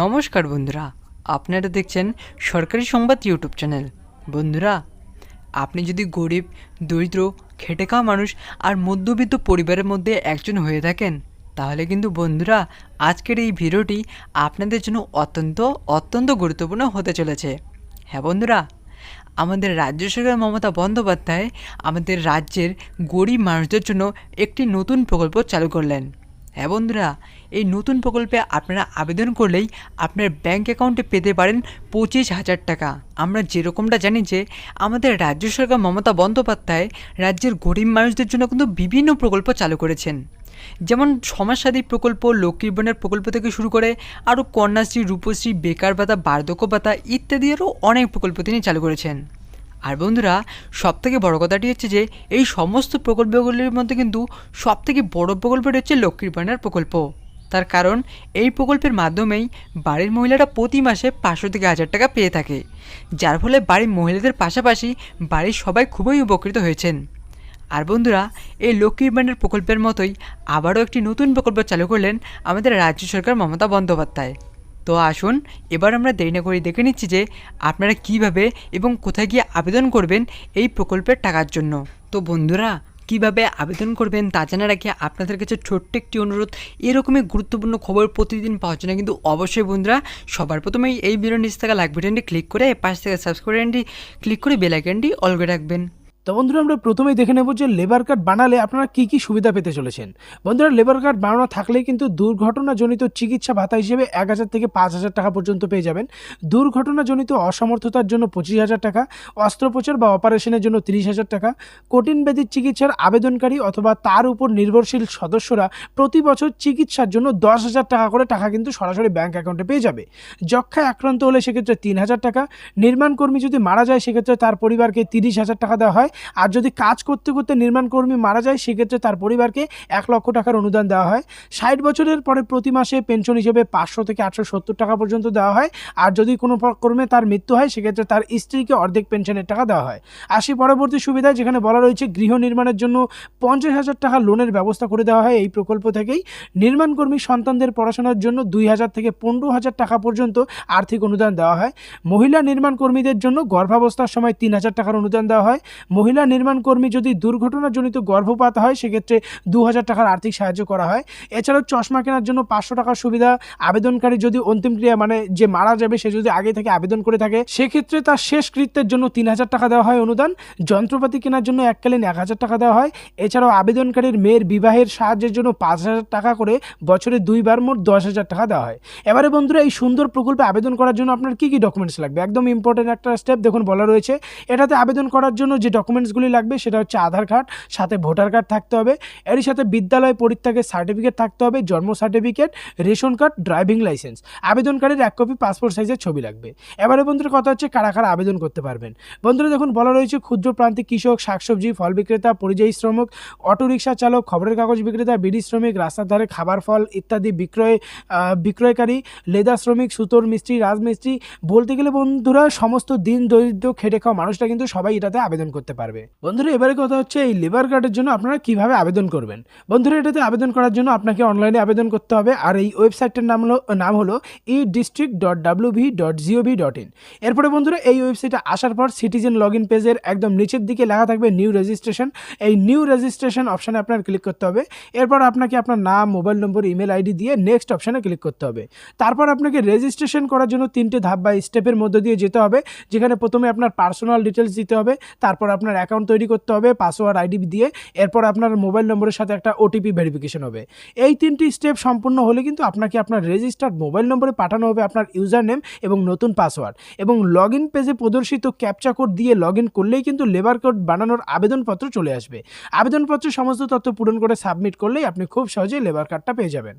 নমস্কার বন্ধুরা, আপনারা দেখছেন সরকারি সংবাদ ইউটিউব চ্যানেল। বন্ধুরা, আপনি যদি গরিব, দরিদ্র খেটে খাওয়া মানুষ আর মধ্যবিত্ত পরিবারের মধ্যে একজন হয়ে থাকেন, তাহলে কিন্তু বন্ধুরা, আজকের এই ভিডিওটি আপনাদের জন্য অত্যন্ত অত্যন্ত গুরুত্বপূর্ণ হতে চলেছে। হ্যাঁ বন্ধুরা, আমাদের রাজ্য সরকার মমতা বন্দ্যোপাধ্যায় আমাদের রাজ্যের গরিব মানুষদের জন্য একটি নতুন প্রকল্প চালু করলেন। হ্যাঁ বন্ধুরা, এই নতুন প্রকল্পে আপনারা আবেদন করলেই আপনার ব্যাংক অ্যাকাউন্টে পেতে পারেন পঁচিশ হাজার টাকা। আমরা যেরকমটা জানি যে আমাদের রাজ্য সরকার মমতা বন্দ্যোপাধ্যায় রাজ্যের গরিব মানুষদের জন্য কিন্তু বিভিন্ন প্রকল্প চালু করেছেন। যেমন সমাজসাদী প্রকল্প, লক্ষ্মীর বোনের প্রকল্প থেকে শুরু করে আরও কন্যাশ্রী, রূপশ্রী, বেকার ভাতা, বার্ধক্য ভাতা ইত্যাদি আরও অনেক প্রকল্প তিনি চালু করেছেন। আর বন্ধুরা, সবথেকে বড় কথাটি হচ্ছে যে, এই সমস্ত প্রকল্পগুলির মধ্যে কিন্তু সবথেকে বড় প্রকল্পটি হচ্ছে লক্ষ্মীর ভাণ্ডার প্রকল্প। তার কারণ, এই প্রকল্পের মাধ্যমেই বাড়ির মহিলারা প্রতি মাসে পাঁচশো থেকে হাজার টাকা পেয়ে থাকে। যার ফলে বাড়ির মহিলাদের পাশাপাশি বাড়ির সবাই খুবই উপকৃত হয়েছেন। আর বন্ধুরা, এই লক্ষ্মীর ভাণ্ডার প্রকল্পের মতোই আবারও একটি নতুন প্রকল্প চালু করলেন আমাদের রাজ্য সরকার মমতা বন্দ্যোপাধ্যায়। তো আসুন, এবার আমরা দেরি না করে দেখে নিচ্ছি যে আপনারা কীভাবে এবং কোথায় গিয়ে আবেদন করবেন এই প্রকল্পের টাকার জন্য। তো বন্ধুরা, কীভাবে আবেদন করবেন তা জানার আগে আপনাদের কাছে ছোট্ট একটি অনুরোধ। এরকমই গুরুত্বপূর্ণ খবর প্রতিদিন পাওয়ার জন্য কিন্তু অবশ্যই বন্ধুরা, সবার প্রথমেই এই ভিডিও নিচে থাকা লাইক বাটনটি ক্লিক করে পাশ থেকে সাবস্ক্রাইব বাটনটি ক্লিক করে বেল আইকনটি অল করে রাখবেন। তো বন্ধুরা, আমরা প্রথমেই দেখে নেব যে লেবার কার্ড বানালে আপনারা কি কি সুবিধা পেতে চলেছেন। বন্ধুরা লেবার কার্ড বানানো থাকলেই কিন্তু দুর্ঘটনাজনিত চিকিৎসা ভাতা হিসেবে এক হাজার থেকে পাঁচ হাজার টাকা পর্যন্ত পেয়ে যাবেন। দুর্ঘটনাজনিত অসমর্থতার জন্য পঁচিশ হাজার টাকা, অস্ত্রোপচার বা অপারেশনের জন্য তিরিশ হাজার টাকা, কঠিন ব্যাধির চিকিৎসার আবেদনকারী অথবা তার উপর নির্ভরশীল সদস্যরা প্রতি বছর চিকিৎসার জন্য দশ হাজার টাকা করে টাকা কিন্তু সরাসরি ব্যাংক অ্যাকাউন্টে পেয়ে যাবে। যক্ষায় আক্রান্ত হলে সেক্ষেত্রে তিন হাজার টাকা নির্মাণ কর্মী যদি মারা যায় সেক্ষেত্রে তার পরিবারকে তিরিশ হাজার টাকা দেওয়া হয়। আর যদি কাজ করতে করতে নির্মাণ কর্মী মারা যায়, সেক্ষেত্রে তার পরিবারকে এক লক্ষ টাকার অনুদান দেওয়া হয়। ষাট বছরের পরে প্রতি মাসে পেনশন হিসেবে পাঁচশো থেকে আটশো সত্তর টাকা পর্যন্ত দেওয়া হয়। আর যদি কোনো কর্মে তার মৃত্যু হয়, সেক্ষেত্রে তার স্ত্রীকে অর্ধেক পেনশনের টাকা দেওয়া হয়। আসি পরবর্তী সুবিধায় যেখানে বলা রয়েছে, গৃহ নির্মাণের জন্য পঞ্চাশ হাজার টাকা লোনের ব্যবস্থা করে দেওয়া হয়। এই প্রকল্প থেকেই নির্মাণ কর্মী সন্তানদের পড়াশোনার জন্য দুই হাজার থেকে পনেরো হাজার টাকা পর্যন্ত আর্থিক অনুদান দেওয়া হয়। মহিলা নির্মাণ কর্মীদের জন্য গর্ভাবস্থার সময় তিন হাজার টাকার অনুদান দেওয়া হয়। মহিলা নির্মাণ কর্মী যদি দুর্ঘটনাজনিত গর্ভপাত হয়, সেক্ষেত্রে দু হাজার টাকার আর্থিক সাহায্য করা হয়। এছাড়াও চশমা কেনার জন্য পাঁচশো টাকার সুবিধা, আবেদনকারী যদি অন্তিম ক্রিয়া মানে যে মারা যাবে, সে যদি আগে থেকে আবেদন করে থাকে, সেক্ষেত্রে তার শেষ কৃত্যের জন্য তিন হাজার টাকা দেওয়া হয় অনুদান। যন্ত্রপাতি কেনার জন্য এককালীন এক হাজার টাকা দেওয়া হয়। এছাড়াও আবেদনকারীর মেয়ের বিবাহের সাহায্যের জন্য পাঁচ হাজার টাকা করে বছরে দুইবার মোট দশ হাজার টাকা দেওয়া হয়। এবারে বন্ধুরা, এই সুন্দর প্রকল্পে আবেদন করার জন্য আপনার কী কী ডকুমেন্টস লাগবে? একদম ইম্পর্টেন্ট একটা স্টেপ দেখুন বলা রয়েছে। এটাতে আবেদন করার জন্য যে ডকুমেন্টসগুলি লাগবে, সেটা হচ্ছে আধার কার্ড, সাথে ভোটার কার্ড থাকতে হবে, এরই সাথে বিদ্যালয় পরিত্যাগের সার্টিফিকেট থাকতে হবে, জন্ম certificate ration card driving licence আবেদনকারীর এক কপি পাসপোর্ট সাইজের ছবি লাগবে। এবারে বন্ধুরা কথা হচ্ছে কারা কারা আবেদন করতে পারবেন। বন্ধুরা দেখুন, বলা রয়েছে ক্ষুদ্র প্রান্তিক কৃষক, শাকসবজি, ফল বিক্রেতা, পরিযায়ী শ্রমিক, অটোরিকশা চালক, খবরের কাগজ বিক্রেতা, বিড়ি শ্রমিক, রাস্তার ধারে খাবার ফল ইত্যাদি বিক্রয় বিক্রয়কারী, লেদা শ্রমিক, সুতোর মিস্ত্রি, রাজমিস্ত্রি, বলতে গেলে বন্ধুরা সমস্ত দিন দরিদ্র, খেটে খাওয়া মানুষরা কিন্তু সবাই এটাতে আবেদন করতে পারবে। বন্ধুরা, এবারে কথা হচ্ছে এই লেবার কার্ডের জন্য আপনারা কীভাবে আবেদন করবেন? বন্ধুরা, এটাতে আবেদন করার জন্য আপনাকে অনলাইনে আবেদন করতে হবে আর এই ওয়েবসাইটটার নাম হলো নাম হলো e district dot W B dot gov dot in এরপরে বন্ধুরা, এই ওয়েবসাইটে আসার পর সিটিজেন লগ ইন পেজের একদম নিচের দিকে লেখা থাকবে নিউ রেজিস্ট্রেশন এই নিউ রেজিস্ট্রেশন অপশানে আপনার ক্লিক করতে হবে। এরপর আপনাকে আপনার নাম মোবাইল নম্বর ইমেল আইডি দিয়ে নেক্সট অপশানে ক্লিক করতে হবে। তারপর আপনাকে রেজিস্ট্রেশন করার জন্য তিনটে ধাপ বা স্টেপের মধ্য দিয়ে যেতে হবে, যেখানে প্রথমে আপনার পার্সোনাল ডিটেলস দিতে হবে, তারপর আপনার অ্যাকাউন্ট তৈরি করতে হবে পাসওয়ার্ড আইডি দিয়ে, এরপর আপনার মোবাইল নম্বরের সাথে একটা ওটিপি ভেরিফিকেশন হবে। এই তিনটি স্টেপ সম্পূর্ণ হলে কিন্তু আপনাকে আপনার রেজিস্টার্ড মোবাইল নম্বরে পাঠানো হবে আপনার ইউজার নেম এবং নতুন পাসওয়ার্ড এবং লগ ইন পেজে প্রদর্শিত ক্যাপচা কোড দিয়ে লগ ইন করলেই কিন্তু লেবার কোড বানানোর আবেদনপত্র চলে আসবে। আবেদনপত্রে সমস্ত তথ্য পূরণ করে সাবমিট করলেই আপনি খুব সহজেই লেবার কার্ডটা পেয়ে যাবেন।